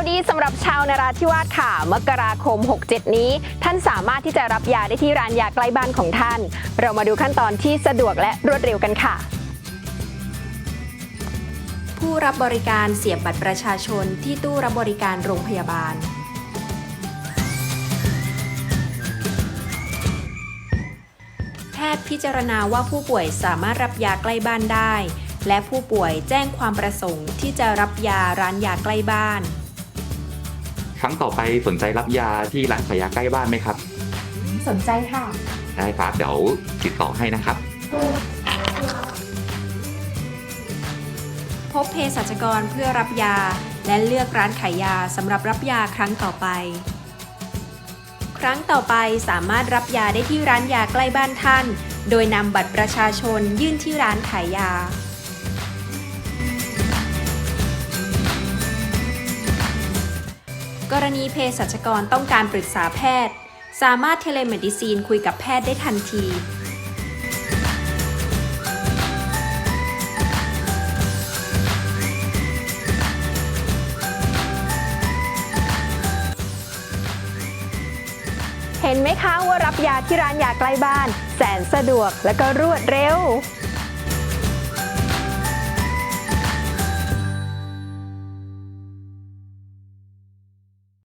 าวดีสำหรับชาวนาราธิวาสค่ะ มกราคม 67 นี้ ท่านสามารถที่จะรับยาได้ที่ร้านยาใกล้บ้านของท่าน เรามาดูขั้นตอนที่สะดวกและรวดเร็วกันค่ะ ผู้รับบริการเสียบบัตรประชาชนที่ตู้รับบริการโรงพยาบาล แพทย์พิจารณาว่าผู้ป่วยสามารถรับยาใกล้บ้านได้และผู้ป่วยแจ้งความประสงค์ที่จะรับยาร้านยาใกล้บ้าน ครั้งต่อไปสนใจรับยาที่ร้านขายยาใกล้บ้านไหมครับ สนใจค่ะ ได้ครับเดี๋ยวติดต่อให้นะครับ พบเภสัชกรเพื่อรับยา และเลือกร้านขายยาสำหรับรับยาครั้งต่อไป ครั้งต่อไปสามารถรับยาได้ที่ร้านยาใกล้บ้านท่าน โดยนำบัตรประชาชนยื่นที่ร้านขายยา กรณีเภสัชกรต้องการปรึกษาแพทย์ สามารถเทเลเมดิซีนคุยกับแพทย์ได้ทันที เห็นไหมคะว่ารับยาที่ร้านยาใกล้บ้าน แสนสะดวกและก็รวดเร็ว